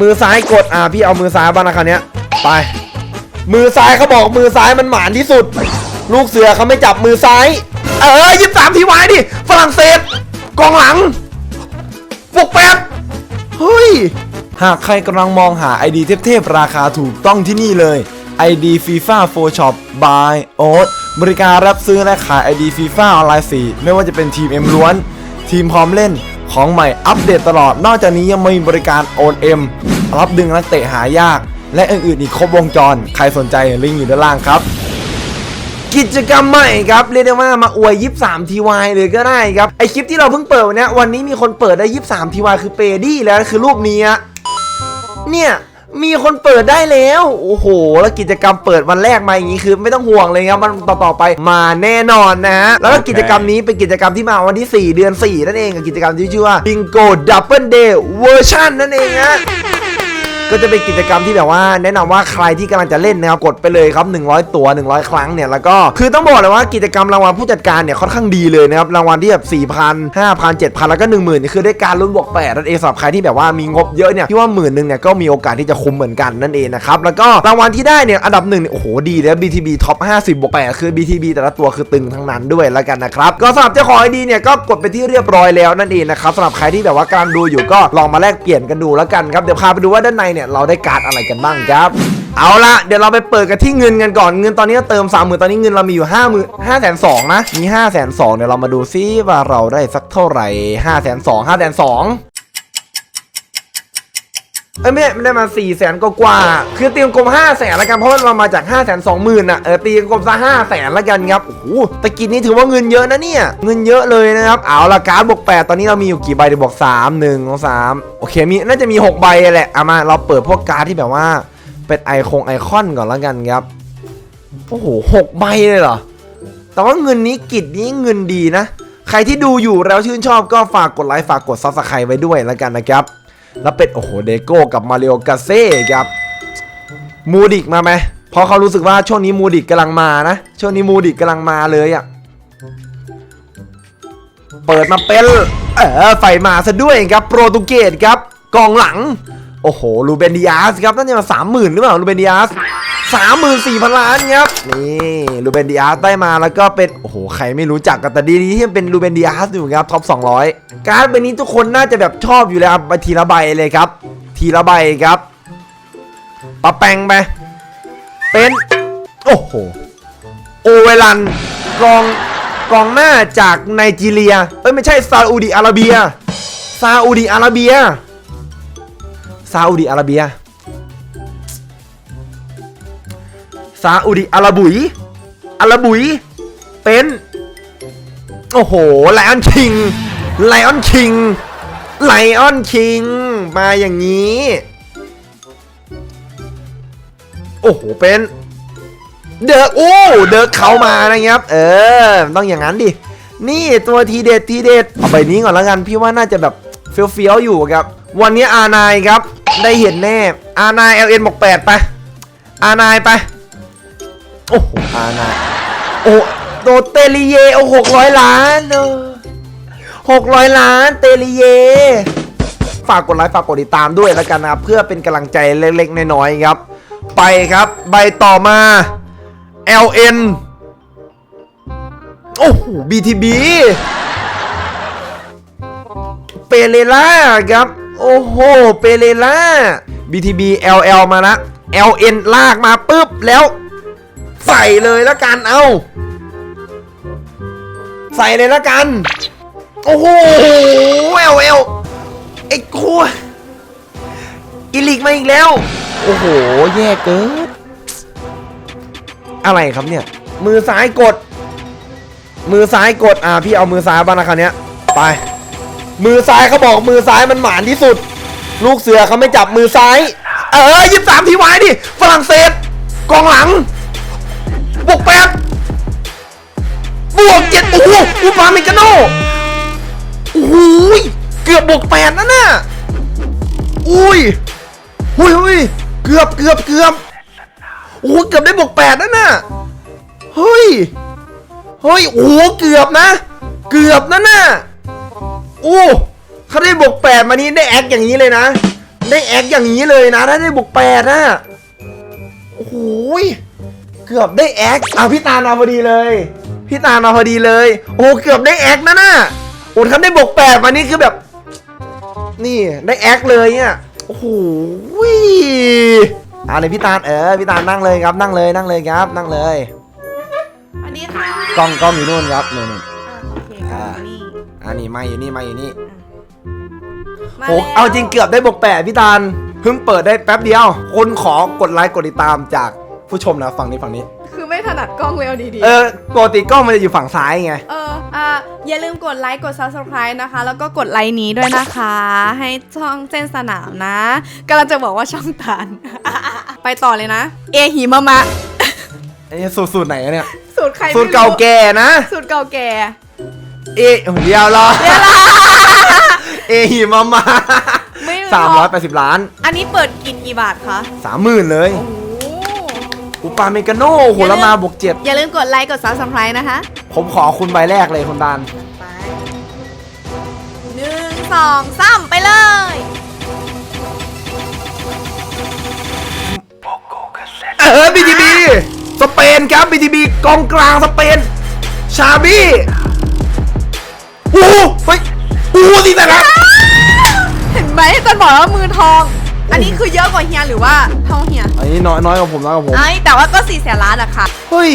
มือซ้ายกดอ่าพี่เอามือซ้ายบ้างนะคราวนี้ยไป มือซ้ายเขาบอกมือซ้ายมันหมานที่สุด ลูกเสือเขาไม่จับมือซ้าย เออยี่สามทีไวายดิฝรั่งเศสกองหลังบวกแปดเฮ้ยหากใครกำลังมองหา ID เทพๆราคาถูกต้องที่นี่เลย ID FIFA 4 Shop by Oat บริการรับซื้อและขาย ID FIFA ออนไลน์4ไม่ว่าจะเป็นทีม M ล้วน ทีมพร้อมเล่น ของใหม่อัปเดตตลอด นอกจากนี้ยังมีบริการโอนเอ็มรับดึงนักเตะหายาก และอื่นๆอีกครบวงจร ใครสนใจลิงก์อยู่ด้านล่างครับกิจกรรมใหม่ครับเรียกได้ว่ามาอวย23ทีวายเลยก็ได้ครับไอคลิปที่เราเพิ่งเปิดวันเนี้ยวันนี้มีคนเปิดได้ 23ทีวายคือเปดี้แล้วคือรูปนี้เนี่ย มีคนเปิดได้แล้ว โอ้โห แล้วกิจกรรมเปิดวันแรกมาอย่างนี้คือไม่ต้องห่วงเลยครับมันต่อต่อไปมาแน่นอนนะฮะแล้วก็กิจกรรมนี้เป็นกิจกรรมที่มาวันที่ 4 เดือน 4 นั่นเองกับกิจกรรมที่ชื่อว่า Bingo Double Day Version นั่นเองฮะ ก็จะเป็นกิจกรรมที่แบบว่าแนะนำว่าใครที่กำลังจะเล่นนะครับกดไปเลยครับ 100 ตัว 100 ครั้งเนี่ยแล้วก็คือต้องบอกเลยว่ากิจกรรมรางวัลผู้จัดการเนี่ยค่อนข้างดีเลยนะครับรางวัลที่แบบ4,000 5,000 7,000 แล้วก็ 10,000นี่คือได้การลุ้นบวก8นั่นเองสำหรับใครที่แบบว่ามีงบเยอะเนี่ยที่ว่าหมื่นหนึ่งเนี่ยก็มีโอกาสที่จะคุ้มเหมือนกันนั่นเองนะครับแล้วก็รางวัลที่ได้เนี่ยอันดับหนึ่งโอ้โหดีเลย BTB ท็อป50บวก8คือ BTB แต่ละตัวคือตึงทั้งนั้นด้วยแล้วกันนะครับก็สำหรับเจ้าของไอดีเนี่ยก็กดไปที่เรียบร้อยแล้วนั่นเองนะครับสำหรับใครที่แบบว่ากำลังดูอยู่ก็ลองมาแลกเปลี่ยนกันดูแล้วกันครับเดี๋ยวพาไปดูว่าด้านในเนี่ยเราได้การ์ดอะไรกันบ้างครับ เอาละเดี๋ยวเราไปเปิดกันที่เงินกันก่อนเงินตอนนี้เติม 3 0,000 ตอนนี้เงินเรามีอยู่ 5 0 0 0 0 5 2 0 0 0นะมี 5 2 0 0 0เดี๋ยวเรามาดูซิว่าเราได้สักเท่าไหร่ 5 2 0 0 0 5 2 0 0 0 เอ้ยไม่ได้ม่ได้มา4 0 0 0 0 0กกว่าๆคือตีกลม5 0 0 0 0 0ละกันเพราะว่าเรามาจาก5 2 0 0 0 0อะเออตีกลมซะ5 0 0 0 0 0ละกันครับโอ้โหตะกี้นี้ถือว่าเงินเยอะนะเนี่ย เงินเยอะเลยนะครับเอาละการ์ดบวก8ตอนนี้เรามีอยู่กี่ใบเดี๋ยวบอก3 1 2 3โอเคมีน่าจะมี 6 ใบแหละเอามาเราเปิดพวกการ์ดที่แบบว่า เป็นไอคงไอคอนก่อนล้วกันครับโอ้โหหกใบเลยเหรอแต่ว่าเงินนี้กิจนี้เงินดีนะ ใครที่ดูอยู่แล้วชื่นชอบก็ฝากกดไลค์ฝากกดซับสไครต์ไว้ด้วยล้วกันนะครับ แล้วเป็นโอ้โหเดโก้กับมาริโอกาเซ่ครับมูดิกมาไหมเพราะเขารู้สึกว่าช่วงนี้มูดิกกำลังมานะ ช่วงนี้มูดิกกำลังมาเลยอะ่ะเปิดมาเป็นเออไฟมาซะด้วยครับโปรตุเกสครับกองหลัง โอ้โหลูเบนดิอาสครับน่าจะมาสามหมื่นหรือเปล่าลูเบนดิอาสสามหมื่นสี่พันล้านครับนี่ลูเบนดิอาสได้มาแล้วก็เป็นโอ้โหใครไม่รู้จักกันแต่ดีๆที่มันเป็นลูเบนดิอาสอยู่ครับท็อป200 การ์ดใบนี้ทุกคนน่าจะแบบชอบอยู่แล้วครับไปทีละใบเลยครับ ทีละใบครับปะแปงไปเป็นโอ้โหโอเวลันกองกองหน้าจากไนจีเรียเอ้ยไม่ใช่ซาอุดิอาระเบียซาอุดิอาระเบีย ซาอุดิอาระเบีย ซาอุดิอาระบุยอาระบุย เป็น โอ้โห ไลออนคิง ไลออนคิง ไลออนคิง มาอย่างนี้ โอ้โห เป็น เดอะโอ้ เดอะเขามานะครับ เออ ต้องอย่างนั้นดิ นี่ตัวทีเด็ดทีเด็ดเอาใบนี้ก่อนแล้วกัน พี่ว่าน่าจะแบบเฟี้ยวๆอยู่ครับ วันนี้อานายครับ ได้เห็นแน่ อานาย LN บอกแปดไป อานายไป โอ้โห อานาย โอ้โดเตลิเย โอ้หกร้อยล้านเออหกร้อยล้าน เตลิเย ฝากกดไลค์ ฝากกดติดตามด้วยแล้วกันนะครับ เพื่อเป็นกำลังใจเล็กๆ น้อยๆ ครับ ไปครับ ใบต่อมา LN โอ้โห BTB เปเรล่าครับ โอ้โห เปเรล่า BTB LL มาละ LN ลากมาปุ๊บแล้ว ใส่เลยล้วกันเอา ใส่เลยล้วกัน โอ้โห LL ไอ้คัวอีลิกมาอีกแล้ว โอ้โห แย่เกินอะไรครับเนี่ย มือซ้ายกด มือซ้ายกด อ่า พี่เอามือซ้ายบ้างนะคราวเนี้ยไป มือซ้ายเขาบอกมือซ้ายมันหมานที่สุด ลูกเสือเขาไม่จับมือซ้าย เออยี่สามทีไวายดิฝรั่งเศสกองหลังบวกแปดบวกเจ็ดโอ้โหอูปาเมกาโนโอ้โหยเกือบบวกแปดนั่นน่ะอุ้ยอุ้ยอุ้ยเกือบเกือบเกือบโอ้เกือบได้บวกแปดนั่นน่ะเฮ้ยเฮ้ยโอ้เกือบนะ เกือบนั่นน่ะ อ้เขาได้บวกแปดมานี้ได้แอคอย่างนี้เลยนะ ได้แอคอย่างนี้เลยนะ ถ้าได้บวกแปดนะโอ้โหยเกือบได้แอคอะพี่ตาลมาพอดีเลย พี่ตาลมาพอดีเลย โอ้เกือบได้แอคนะน่ะโอ้ถ้าได้บวกแปดมานี่คือแบบ นี่ได้แอคเลยเนี่ยโอ้โหยอะเลยพี่ตาลเออพี่ตาลนั่งเลยครับนั่งเลยนั่งเลยครับนั่งเลยสวัสดีค่ะกล้องกล้องอยู่นู่นครับนู่น อยู่นี่อ่านี่มาอยู่นี่มาอยู่นี่มาโอ้แล้วเอาจริงเกือบได้บวกแปดพี่ตาลเพิ่งเปิดได้แป๊บเดียว คนขอกดไลค์กดติดตามจากผู้ชมนะฝั่งนี้ฝั่งนี้ คือไม่ถนัดกล้องเลยเอาดีเออปกติกล้องมันจะอยู่ฝั่งซ้ายไงๆเอออ่าอย่าลืมกดไลค์ กด subscribe นะคะ แล้วก็กดไลค์นี้ด้วยนะคะ ให้ช่องเส้นสนามนะกำลังจะบอกว่าช่องตาน ไปต่อเลยนะ เอหิมะมะไอ้สูตรสูตรไหนอะเนี่ย สูตรใครไม่สูตรเก่าแก่นะ สูตรเก่าแก่ เอะเดียวรอเอหิมามาไม่รู้สามร้อยแปดสิบล้านอันนี้เปิดกินกี่บาทคะสามหมื่นเลย โอ้โหอุปาเมกาโน่โหละมาบวกเจ็ดอย่าลืมกดไลค์กด subscribe นะคะผมขอคุณใบแรกเลยคุณตาลไปหนึ่งสองสามไปเลยเออ BTB สเปนครับ BTB กองกลางสเปนชาบี้ โอ้โหเฮ้ยโอ้โหดีแต่ละเห็นไหมตอนบอกว่ามือทอง อันนี้คือเยอะกว่าเฮียหรือว่าเท่าเฮียอันนี้น้อยน้อยกว่าผมน้อยกว่าผมไอ้ยแต่ว่าก็สี่แสนล้านอะค่ะเฮ้ย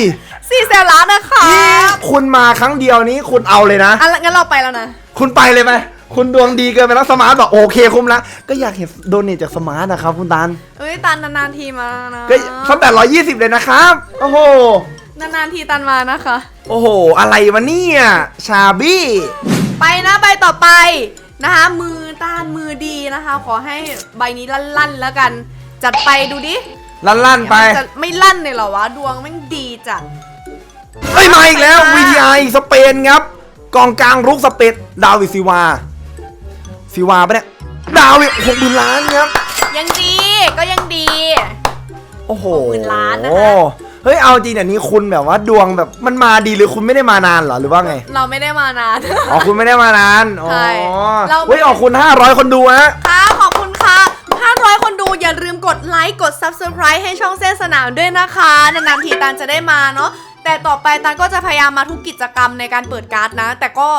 สี่แสนล้านนะคะนี่คุณมาครั้งเดียวนี้คุณเอาเลยนะอะงั้นเราไปแล้วนะ คุณไปเลยไหมคุณดวงดีเกินไปแล้วสมาร์ทบอกโอเคคุ้มละก็อยากเห็นโดเนทจากสมาร์ทนะครับคุณตันเอ้ยตันนานๆทีมานะก็ตั้งแต่ร้อยยี่สิบเลยนะครับ โอ้โห นานๆทีตันมานะคะ โอ้โห อะไรวะเนี่ย ชาบี้ ไปนะใบต่อไปนะคะ มือต้านมือดีนะคะ ขอให้ใบนี้ลั่นๆแล้วกัน จัดไปดูดิลั่นๆไปจะไม่ลั่นเลยเหรอวะ ดวงแม่งดีจัดเฮ้ยมาอีกแล้วไปค่ะ VTI สเปนครับ กองกลางรุกสเปนดาวิดซิวาซิวาปะเนี่ย ดาวิดหกหมื่นล้านครับ ยังดีก็ยังดี โอ้โห60,000ล้านนะคะโอ้เฮ้ยเอาจริงเดี๋ยวนี้คุณแบบว่าดวงแบบมันมาดีหรือคุณไม่ได้มานานเหรอหรือว่าไงเราไม่ได้มานาน อ๋อคุณไม่ได้มานานอ๋อใช่เราไม่ เฮ้ยออกคุณ 500 คนดูฮะ ค่ะขอบคุณค่ะ 500 คนดูอย่าลืมกดไลค์กด Subscribe ให้ช่องเส้นสนามด้วยนะคะนานๆทีตันจะได้มาเนาะแต่ต่อไปตันก็จะพยายามมาทุกกิจกรรมในการเปิดการ์ดนะ แต่ก็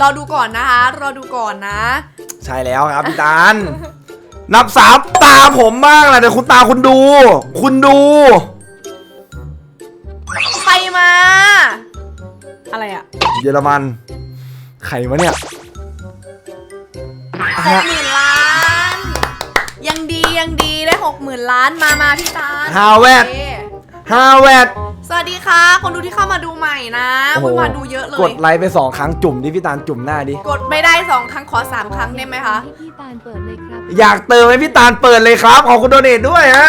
รอดูก่อนนะคะรอดูก่อนนะ ใช่แล้วครับพี่ตาล นับสามตาผมบ้างแหละแต่คุณตาคุณดู คุณดูไปมา อะไรอะเยอรมันใครวะเนี่ยหกหมื่นล้าน ยังดียังดีได้หกหมื่นล้านมามาพี่ตาลฮาแวดโอเคฮาแวดสวัสดีค่ะ คนดูที่เข้ามาดูใหม่นะโอ้โหเพิ่งมาดูเยอะเลย กดไลค์ไปสองครั้งจุ่มดิพี่ตาลจุ่มหน้าดิ กดไม่ได้สองครั้งขอสามครั้งได้ไหมคะให้พี่ตาลเปิดเลยครับ อยากเติมให้พี่ตาลเปิดเลยครับ ขอบคุณโดเนทด้วยฮะ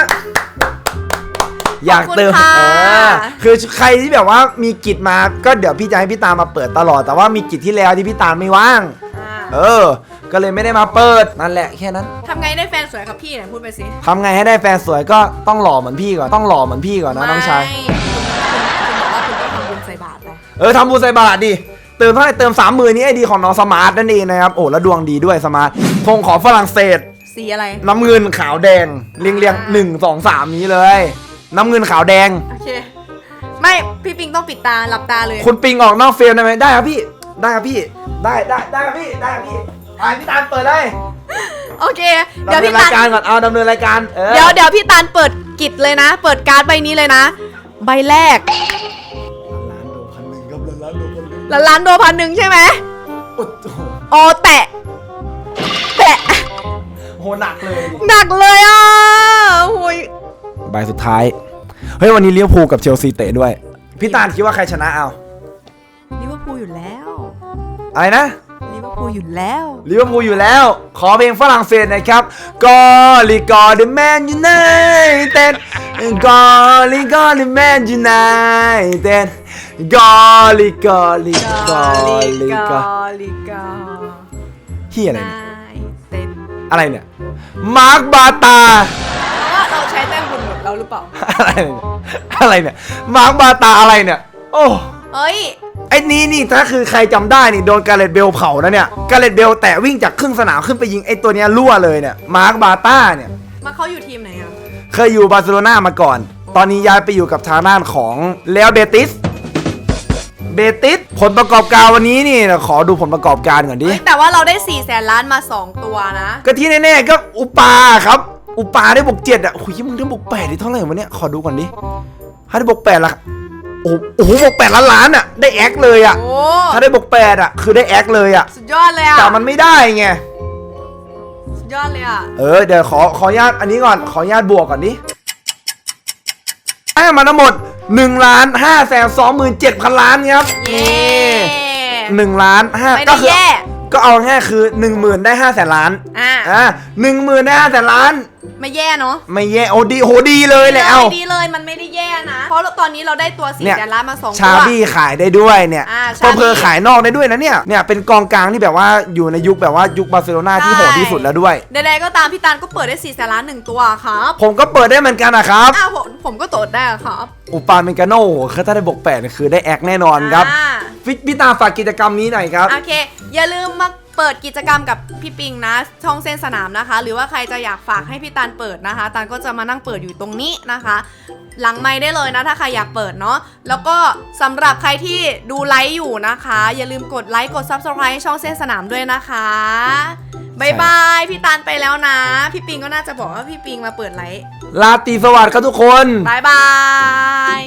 อยากเติมขอบคุณเอค่ะอคือใครที่แบบว่ามีกิจมาก็เดี๋ยวพี่จะให้พี่ตาลมาเปิดตลอด แต่ว่ามีกิจที่แล้วที่พี่ตาลไม่ว่าง อ่าเออ ก็เลยไม่ได้มาเปิดนั่นแหละแค่นั้นทำไงได้แฟนสวยกับพี่เนี่ยพูดไปสิทำไงให้ได้แฟนสวยก็ต้องหล่อเหมือนพี่ก่อนต้องหล่อเหมือนพี่ก่อนนะน้องชายไม่คุณคุณบอกว่าคุณต้องทำบุญใส่บาตรไปเออทำบุญใส่บาตรดิเติมเท่าไหร่เติมสามหมื่นนี้ไอดีของน้องสมาร์ทนั่นเองนะครับโอ้แล้วดวงดีด้วยสมาร์ทธงของฝรั่งเศส สีอะไร น้ำเงินขาวแดงเรียงเรียงหนึ่งสองสามนี้เลย น้ำเงินขาวแดง โอเค ไม่พี่ปิงต้องปิดตาหลับตาเลยคุณปิงออกนอกเฟรมได้ไหมได้ครับพี่ ได้ครับพี่ ได้ได้ได้ครับพี่ ได้ครับพี่ไปพี่ตาลเปิดได้โอเค เดี๋ยวดำเนิพี่นตาราลยการก่อน เอาดำเนินรายการ เออเดี๋ยวเดี๋ยวพี่ตาลเปิดกิจเลยนะ เปิดการ์ดใบนี้เลยนะ ใบแรกล้านโดพันหนึ่งครับล้านโดพันหนึ่งละล้านโดพันหนึ่งใช่ไหมโอ้โหโอแตะแตะโหหนักเลย หนักเลยอะโอ้ย ใบสุดท้าย เฮ้ยวันนี้เลี้ยวภูลกับเชลซีเตะด้วย พี่ตาลคิดว่าใครชนะเอาลิเวอร์พูลอยู่แล้วอะไรนะลิเวอร์พูลอยู่แล้วลิเวอร์พูลอยู่แล้ว ขอเพลงฝรั่งเศสหนะครับกอลิกอเดแมนยูไนเต็ดกอลิกอเดแมนยูไนเต็ดกอลิกอลิกอลิกอลิกาเฮียอะไรนาเนี่ยยเต็นอะไรเนี่ยมาร์คบาตาเพราะว่าเราใช้ แต้มบุญหมดแล้วหรือเปล่า อะไรเนี่ยอะไรเนี่ยมาร์คบาตาอะไรเนี่ย โอ้เอ้ย ไอ้นี้นี่ถ้าคือใครจำได้นี่โดนการเลตเบลเผานะเนี่ยการเลตเบลแตะวิ่งจากครึ่งสนามขึ้นไปยิงไอ้ตัวเนี้ยรั่วเลยเนี่ยมาร์คบาต้าเนี่ย มาเขาอยู่ทีมไหนอะ เคยอยู่บาร์เซโลนามาก่อน ตอนนี้ย้ายไปอยู่กับทางด้านของเลอเบติส เบติส ผลประกอบการวันนี้นี่ขอดูผลประกอบการก่อนดิเฮ้ยแต่ว่าเราได้4ี่แสนล้านมา 2 ตัวนะ ก็ที่แน่ๆก็อุปาครับ อุปาได้บวกเจ็ดอะโอ้ยมึงได้บวกแปดได้เท่าไหร่วะเนี่ย ขอดูก่อนดิถ้าได้บวกแปดละโอ้โหโอ้โหบวกแปดล้านล้านอะ ได้แอคเลยอะ โอ้ถ้าได้บวกแปดอะ คือได้แอคเลยอะ สุดยอดเลยอะแต่มันไม่ได้ไง สุดยอดเลยอะเออ เดี๋ยวขอขออนุญาตอันนี้ก่อน ขออนุญาตบวกก่อนดิให้มาทั้งหมด1ล้าน5แสน2หมื่น7พันล้านครับเย้ หนึ่งล้านห้าไม่ก็ได้คือแย่ ก็เอาง่ายคือ 1 0,000 ได้5แสนล้าน อะอ่าหนึ่งหมื่นได้ห้าแสนล้าน ไม่แย่เนาะไม่แย่โอ้ดีโหดีเลยแหละเอาดีเลยมันไม่ได้แย่นะ เพราะตอนนี้เราได้ตัว4ี่เนี่ย แสนล้านมาสองตัวชาบี้ขายได้ด้วยเนี่ยอ่าก็ชาบี้เพอขายนอกได้ด้วยนะเนี่ย เนี่ยเป็นกองกลางที่แบบว่าอยู่ในยุคแบบว่ายุคบาร์เซโลนาที่ใช่ โหดที่สุดแล้วด้วย ใดๆก็ตามพี่ตาลก็เปิดได้4ี่แสนล้านหนึ่งตัวครับผมก็เปิดได้เหมือนกันนะครับ อ้าวผมผมก็ตดได้อะครับ อุปาเมกาโน่คือถ้าได้บวกแปดเนี่ยคือได้แอคแน่นอนครับ อ่า ฟิพี่ตาฝากกิจกรรมนี้หน่อยครับ โอเค อย่าลืมมาเปิดกิจกรรมกับพี่ปิงนะ ช่องเส้นสนามนะคะ หรือว่าใครจะอยากฝากให้พี่ตาลเปิดนะคะตาลก็จะมานั่งเปิดอยู่ตรงนี้นะคะ หลังไม้ได้เลยนะ ถ้าใครอยากเปิดเนาะแล้วก็สำหรับใครที่ดูไลฟ์อยู่นะคะ อย่าลืมกดไลค์กด Subscribe ให้ช่องเส้นสนามด้วยนะคะบายบายพี่ตาลไปแล้วนะ พี่ปิงก็น่าจะบอกว่าพี่ปิงมาเปิดไลฟ์ลาตรีสวัสดิ์ครับทุกคน บายบาย